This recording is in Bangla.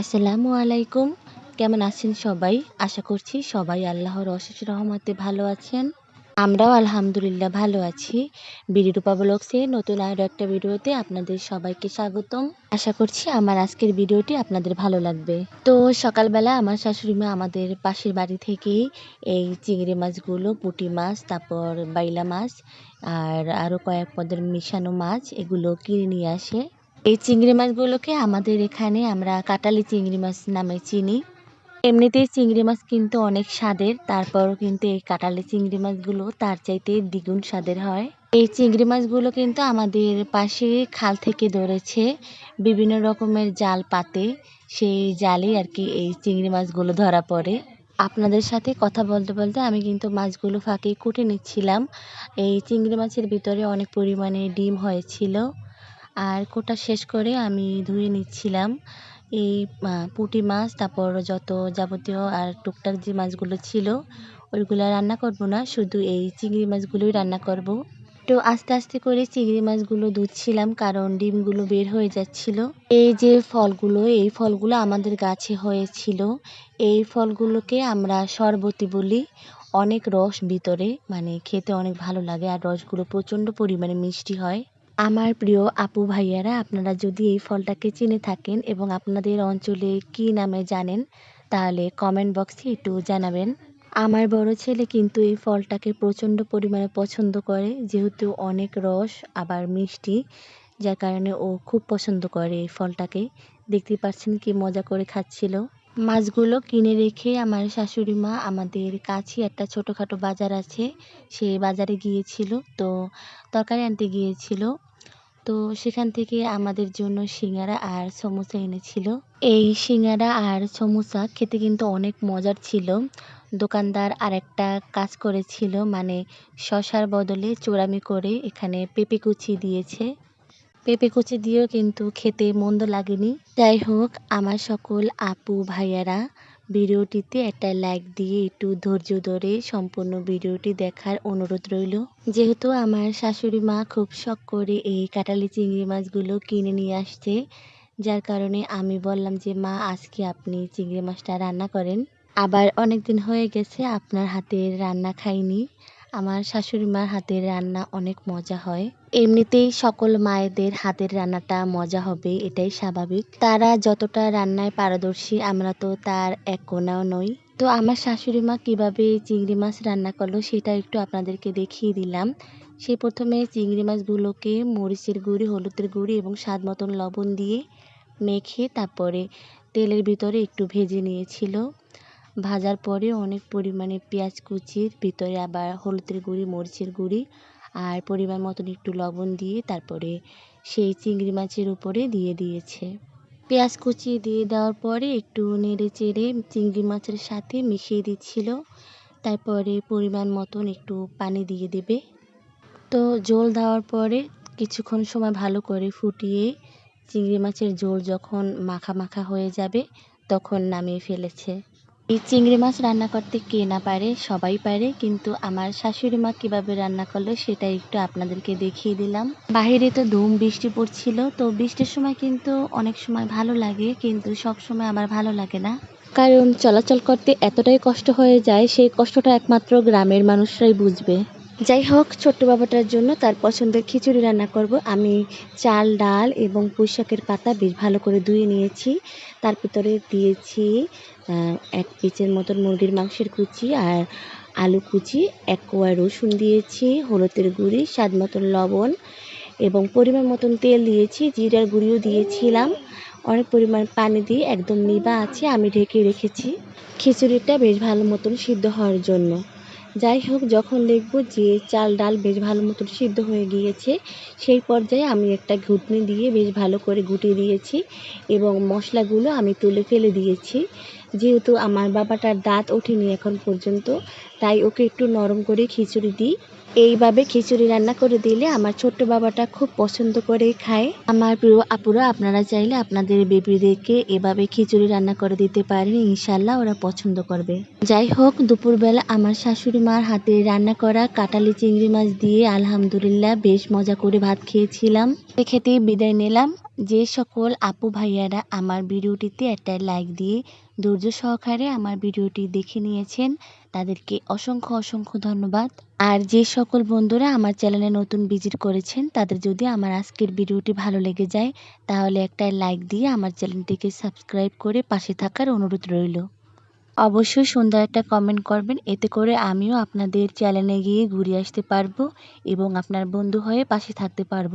আসসালামু আলাইকুম। কেমন আছেন সবাই? আশা করছি সবাই আল্লাহর অশেষ রহমতে ভালো আছেন। আমরাও আলহামদুলিল্লাহ ভালো আছি। বিডিরূপা ব্লগসে নতুন আরও একটা ভিডিওতে আপনাদের সবাইকে স্বাগতম। আশা করছি আমার আজকের ভিডিওটি আপনাদের ভালো লাগবে। তো সকালবেলা আমার শাশুড়ি মা আমাদের পাশের বাড়ি থেকেই এই চিংড়ি মাছগুলো, পুঁটি মাছ, তারপর বাইলা মাছ, আর আরও কয়েক পদের মিশানো মাছ এগুলো কিনে নিয়ে আসে। এই চিংড়ি মাছগুলোকে আমাদের এখানে আমরা কাটালি চিংড়ি মাছ নামে চিনি। এমনিতেই চিংড়ি মাছ কিন্তু অনেক স্বাদের, তারপরও কিন্তু এই কাটালি চিংড়ি মাছগুলো তার চাইতে দ্বিগুণ স্বাদের হয়। এই চিংড়ি মাছগুলো কিন্তু আমাদের পাশে খাল থেকে ধরেছে বিভিন্ন রকমের জাল পাতে, সেই জালে আর কি এই চিংড়ি মাছগুলো ধরা পড়ে। আপনাদের সাথে কথা বলতে বলতে আমি কিন্তু মাছগুলো ফাঁকে কুটে নিচ্ছিলাম। এই চিংড়ি মাছের ভিতরে অনেক পরিমাণে ডিম হয়েছিল। আর কোটা শেষ করে আমি ধুয়ে নিচ্ছিলাম। এই পুঁটি মাছ, তারপর যত যাবতীয় আর টুকটাক যে মাছগুলো ছিল, ওইগুলো রান্না করব না, শুধু এই চিংড়ি মাছগুলোই রান্না করব। তো আস্তে আস্তে করে চিংড়ি মাছগুলো ধুচ্ছিলাম, কারণ ডিমগুলো বের হয়ে যাচ্ছিল। এই যে ফলগুলো, এই ফলগুলো আমাদের গাছে হয়েছিল। এই ফলগুলোকে আমরা শরবতি বলি। অনেক রস ভিতরে মানে খেতে অনেক ভালো লাগে, আর রসগুলো প্রচণ্ড পরিমাণে মিষ্টি হয়। আমার প্রিয় আপু ভাইয়ারা, আপনারা যদি এই ফলটাকে চিনে থাকেন এবং আপনাদের অঞ্চলে কি নামে জানেন, তাহলে কমেন্ট বক্সে একটু জানাবেন। আমার বড় ছেলে কিন্তু এই ফলটাকে প্রচণ্ড পরিমাণে পছন্দ করে, যেহেতু অনেক রস, আবার মিষ্টি, যার কারণে ও খুব পছন্দ করে এই ফলটাকে। দেখতে পাচ্ছেন কি মজা করে খাচ্ছিল। মাছগুলো কিনে রেখে আমার শাশুড়ি মা আমাদের কাছে একটা ছোটোখাটো বাজার আছে সেই বাজারে গিয়েছিল, তো তরকারি আনতে গিয়েছিল। তো সেখান থেকে আমাদের জন্য সিঙ্গারা আর সমোসা এনেছিল। এই সিঙ্গারা আর সমোসা খেতে কিন্তু অনেক মজার ছিল। দোকানদার আর একটা কাজ করেছিল মানে শশার বদলে চোরামি করে এখানে পেঁপে কুচি দিয়েছে। পেঁপে কুচি দিয়েও কিন্তু খেতে মন্দ লাগেনি। যাই হোক, আমার সকল আপু ভাইয়ারা ভিডিওটিতে একটা লাইক দিয়ে একটু ধৈর্য ধরে সম্পূর্ণ ভিডিওটি দেখার অনুরোধ রইল। যেহেতু আমার শাশুড়ি মা খুব শখ করে এই কাটালি চিংড়ি মাছগুলো কিনে নিয়ে আসছে, যার কারণে আমি বললাম যে, মা, আজকে আপনি চিংড়ি মাছটা রান্না করেন। আবার অনেক দিন হয়ে গেছে, আপনার হাতের রান্না খাইনি। আমার শাশুড়ি মার হাতের রান্না অনেক মজা হয়। এমনিতেই সকল মায়েদের হাতের রান্নাটা মজা হবে, এটাই স্বাভাবিক। তারা যতটা রান্নায় পারদর্শী, আমরা তো তার এক কোনাও নই। তো আমার শাশুড়ি মা কীভাবে চিংড়ি মাছ রান্না করল সেটা একটু আপনাদেরকে দেখিয়ে দিলাম। সে প্রথমে চিংড়ি মাছগুলোকে মরিচের গুঁড়ি, হলুদের গুঁড়ি এবং স্বাদ মতন লবণ দিয়ে মেখে তারপরে তেলের ভিতরে একটু ভেজে নিয়েছিল। ভাজার পরে অনেক পরিমাণে পেঁয়াজ কুচির, ভিতরে আবার হলুদের গুঁড়ি, মরিচের গুঁড়ি আর পরিমাণ মতন একটু লবণ দিয়ে তারপরে সেই চিংড়ি মাছের উপরে দিয়ে দিয়েছে। পেঁয়াজ কুচি দিয়ে দেওয়ার পরে একটু নেড়ে চেড়ে চিংড়ি মাছের সাথে মিশিয়ে দিচ্ছিল। তারপরে পরিমাণ মতন একটু পানি দিয়ে দেবে। তো জল দেওয়ার পরে কিছুক্ষণ সময় ভালো করে ফুটিয়ে চিংড়ি মাছের ঝোল যখন মাখা মাখা হয়ে যাবে তখন নামিয়ে ফেলেছে। এই চিংড়ি মাছ রান্না করতে কে না পারে, সবাই পারে, কিন্তু আমার শাশুড়ি মা কীভাবে রান্না করল সেটা একটু আপনাদেরকে দেখিয়ে দিলাম। বাহিরে তো ধুম বৃষ্টি পড়ছিল, তো বৃষ্টির সময় কিন্তু অনেক সময় ভালো লাগে, কিন্তু সব সময় আমার ভালো লাগে না। কারণ চলাচল করতে এতটাই কষ্ট হয়ে যায়, সেই কষ্টটা একমাত্র গ্রামের মানুষরাই বুঝবে। যাই হোক, ছোট্ট বাবাটার জন্য তার পছন্দের খিচুড়ি রান্না করব। আমি চাল, ডাল এবং পুঁই শাকের পাতা বেশ ভালো করে ধুয়ে নিয়েছি। তার ভিতরে দিয়েছি এক পিচের মতন মুরগির মাংসের কুচি আর আলু কুচি, এক কোয়া রসুন দিয়েছি, হলুদের গুঁড়ি, স্বাদ মতন লবণ এবং পরিমাণ মতন তেল দিয়েছি, জিরার গুঁড়িও দিয়েছিলাম। অনেক পরিমাণ পানি দিয়ে একদম নিবা আছে, আমি ঢেকে রেখেছি। খিচুড়িটা বেশ ভালো মতন সিদ্ধ হওয়ার জন্য। যাই হোক যখন দেখব যে চাল ডাল বেশ ভালো মতো সিদ্ধ হয়ে গিয়েছে, সেই পর্যায়ে আমি একটা ঘুটনি দিয়ে বেশ ভালো করে গুটিয়ে দিয়েছি এবং মশলাগুলো আমি তুলে ফেলে দিয়েছি। যেহেতু আমার বাবাটার দাঁত ওঠেনি এখন পর্যন্ত, তাই ওকে একটু নরম করে খিচুড়ি দিই। এইভাবে খিচুড়ি রান্না করে দিলে আমার ছোট্ট বাবাটা খুব পছন্দ করে খায়। আমার প্রিয় আপুরা, আপনারা চাইলে আপনাদের বেবিদেরকে এভাবে খিচুড়ি রান্না করে দিতে পারেন ইনশাল্লাহ ওরা পছন্দ করবে। যাই হোক, দুপুরবেলা আমার শাশুড়ি মার হাতে রান্না করা কাটালি চিংড়ি মাছ দিয়ে আলহামদুলিল্লাহ বেশ মজা করে ভাত খেয়েছিলাম। খেতে বিদায় নিলাম। যে সকল আপু ভাইয়ারা আমার ভিডিওটিতে একটা লাইক দিয়ে ধৈর্য সহকারে আমার ভিডিওটি দেখে নিয়েছেন, তাদেরকে অসংখ্য অসংখ্য ধন্যবাদ। আর যে সকল বন্ধুরা আমার চ্যানেলে নতুন ভিজিট করেছেন, তাদের যদি আমার আজকের ভিডিওটি ভালো লেগে যায়, তাহলে একটা লাইক দিয়ে আমার চ্যানেলটিকে সাবস্ক্রাইব করে পাশে থাকার অনুরোধ রইল। অবশ্যই সুন্দর একটা কমেন্ট করবেন, এতে করে আমিও আপনাদের চ্যানেলে গিয়ে ঘুরে আসতে পারব এবং আপনার বন্ধু হয়ে পাশে থাকতে পারব।